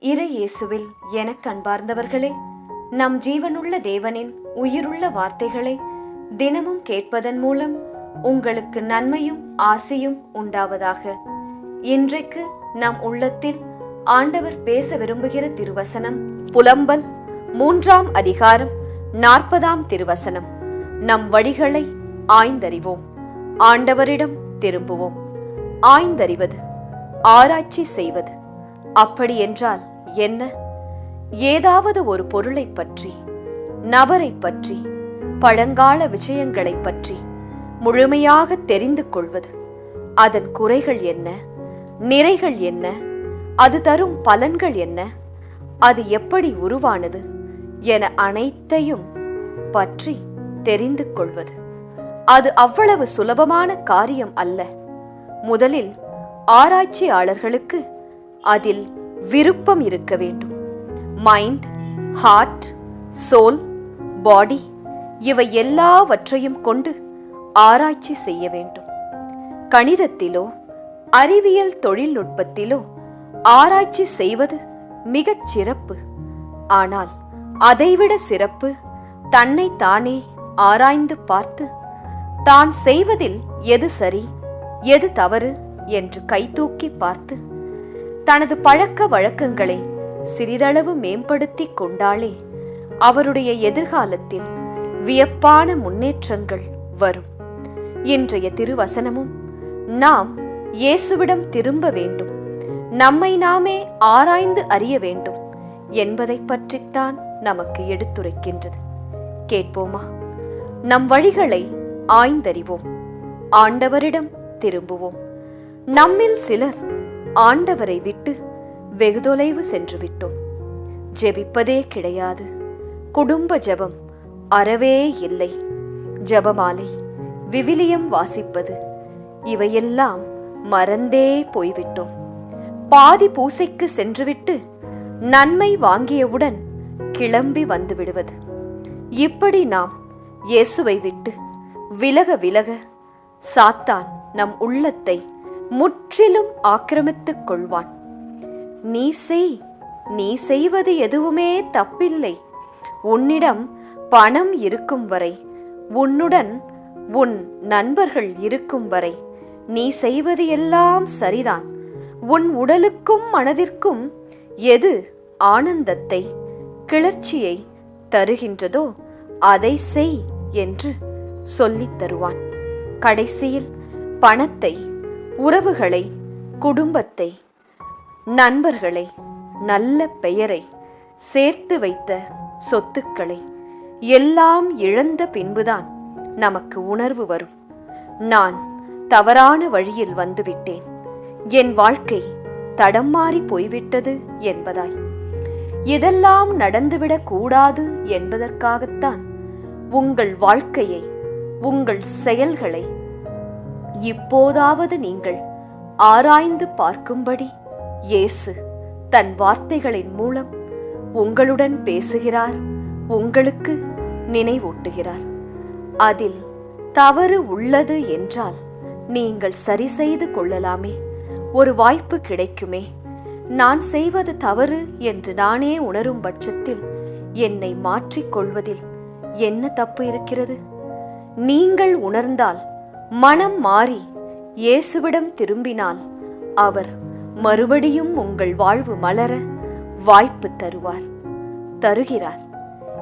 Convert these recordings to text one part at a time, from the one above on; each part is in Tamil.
இறை இயேசுவில் எனக் கண்பார்ந்தவர்களே நம் ஜீவனுள்ள தேவனின் உயிருள்ள வார்த்தைகளை தினமும் கேட்பதன் மூலம் உங்களுக்கு நன்மையும் ஆசையும் உண்டாவதாக. இன்றைக்கு நம் உள்ளத்தில் ஆண்டவர் பேச விரும்புகிற திருவசனம் புலம்பல் மூன்றாம் அதிகாரம் நாற்பதாம் திருவசனம். நம் வழிகளை ஆய்ந்தறிவோம். ஆண்டவரிடம் திரும்புவோம். ஆய்ந்தறிவது ஆராய்ச்சி செய்வது. அப்படி என்றால் என்ன? ஏதாவது ஒரு பொருளைப் பற்றி நபரைப் பற்றி பழங்கால விஷயங்களைப் பற்றி முழுமையாக தெரிந்து கொள்வது. அதன் குறைகள் என்ன? நிறைகள் என்ன? அது தரும் பலன்கள் என்ன? அது எப்படி உருவானது? என அனைத்தையும் பற்றி தெரிந்து கொள்வது. அது அவ்வளவு சுலபமான காரியம் அல்ல. முதலில் ஆராய்ச்சியாளர்களுக்கு அதில் விருப்பம் இருக்க வேண்டும். மைண்ட் ஹார்ட் சோல் பாடி இவை எல்லாவற்றையும் கொண்டு ஆராய்ச்சி செய்ய வேண்டும். கணிதத்திலோ அறிவியல் தொழில்நுட்பத்திலோ ஆராய்ச்சி செய்வது மிகச் சிறப்பு. ஆனால் அதைவிட சிறப்பு தன்னை தானே ஆராய்ந்து பார்த்து தான் செய்வதில் எது சரி எது தவறு என்று கைதூக்கி பார்த்து தனது பழக்க வழக்கங்களை சிறிதளவு மேம்படுத்திக் கொண்டாலே அவருடைய எதிர்காலத்தில் வியப்பான முன்னேற்றங்கள் வரும். இன்றைய திருவசனமும் நாம் இயேசுவிடம் திரும்ப வேண்டும். நம்மை நாமே ஆராய்ந்து அறிய வேண்டும் என்பதை பற்றித்தான் நமக்கு எடுத்துரைக்கின்றது. கேட்போமா? நம் வழிகளை ஆய்ந்தறிவோம். ஆண்டவரிடம் திரும்புவோம். நம்மில் சிலர் ஆண்டவரை விட்டு வெகு தொலைவு சென்று விட்டோம் ஜெபிப்பதே கிடையாது. குடும்ப ஜெபம் அறவே இல்லை. ஜெபமாலை விவிலியம் வாசிப்பது இவையெல்லாம் மறந்தே போய்விட்டோம். பாதி பூசைக்கு சென்றுவிட்டு நன்மை வாங்கியவுடன் கிளம்பி வந்து விடுவது இப்படி நாம் இயேசுவை விட்டு விலக விலக சாத்தான் நம் உள்ளத்தை முற்றிலும் ஆக்கிரமித்துக் கொள்வான். நீ செய் நீ செய்வது எதுவுமே தப்பில்லை. உன்னிடம் பணம் இருக்கும் வரை உன்னுடன் உன் நண்பர்கள் இருக்கும் வரை நீ செய்வது எல்லாம் சரிதான். உன் உடலுக்கும் மனதிற்கும் எது ஆனந்தத்தை கிளர்ச்சியை தருகின்றதோ அதை செய் என்று சொல்லித் தருவான். கடைசியில் பணத்தை உறவுகளை குடும்பத்தை நண்பர்களை நல்ல பெயரை சேர்த்து வைத்த சொத்துக்களை எல்லாம் இழந்த பின்புதான் நமக்கு உணர்வு வரும். நான் தவறான வழியில் வந்துவிட்டேன். என் வாழ்க்கை தடம் மாறி போய்விட்டது என்பதாய். இதெல்லாம் நடந்துவிடக் கூடாது என்பதற்காகத்தான் உங்கள் வாழ்க்கையை உங்கள் செயல்களை இப்போதாவது நீங்கள் ஆராய்ந்து பார்க்கும்படி இயேசு தன் வார்த்தைகளின் மூலம் உங்களுடன் பேசுகிறார் உங்களுக்கு நினைவூட்டுகிறார். அதில் தவறு உள்ளது என்றால் நீங்கள் சரி செய்து கொள்ளலாமே ஒரு வாய்ப்பு கிடைக்குமே. நான் செய்வது தவறு என்று நானே உணரும் பட்சத்தில் என்னை மாற்றிக் கொள்வதில் என்ன தப்பு இருக்கிறது? நீங்கள் உணர்ந்தால் மனம் மாறி இயேசுவிடம் திரும்பினால் அவர் மறுபடியும் உங்கள் வாழ்வு மலர வாய்ப்பு தருவார். தருகிறார்.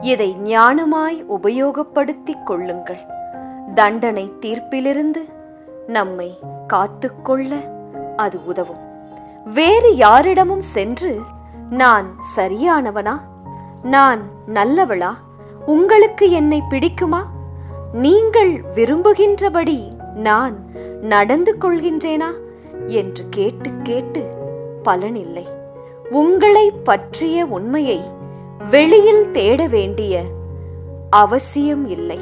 இதை ஞானமாய் உபயோகப்படுத்திக் கொள்ளுங்கள். தண்டனை தீர்ப்பிலிருந்து நம்மை காத்துக்கொள்ள அது உதவும். வேறு யாரிடமும் சென்று நான் சரியானவனா? நான் நல்லவளா? உங்களுக்கு என்னை பிடிக்குமா? நீங்கள் விரும்புகின்றபடி நான் நடந்து கொள்கின்றேனா? என்று கேட்டு கேட்டு பலனில்லை. உங்களை பற்றிய உண்மையை வெளியில் தேட வேண்டிய அவசியம் இல்லை.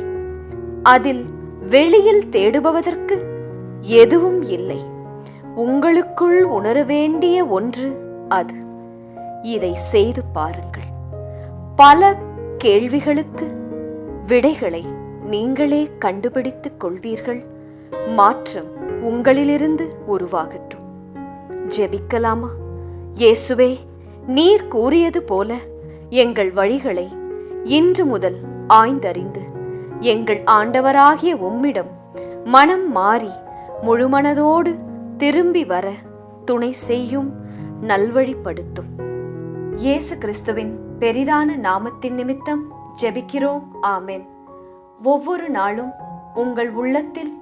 அதில் வெளியில் தேடுபவதற்கு எதுவும் இல்லை. உங்களுக்குள் உணர வேண்டிய ஒன்று அது. இதை செய்து பாருங்கள். பல கேள்விகளுக்கு விடைகளை நீங்களே கண்டுபிடித்துக் கொள்வீர்கள். மாற்றம் உங்களிலிருந்து உருவாகட்டும். ஜெபிக்கலாமா? இயேசுவே நீர் கூறியது போல எங்கள் வழிகளை இன்று முதல் ஆய்ந்தறிந்து எங்கள் ஆண்டவராகிய உம்மிடம் மனம் மாறி முழுமனதோடு திரும்பி வர துணை செய்யும் நல்வழிப்படுத்தும். இயேசு கிறிஸ்துவின் பெரிதான நாமத்தின் நிமித்தம் ஜெபிக்கிறோம். ஆமென். ஒவ்வொரு நாளும் உங்கள் உள்ளத்தில்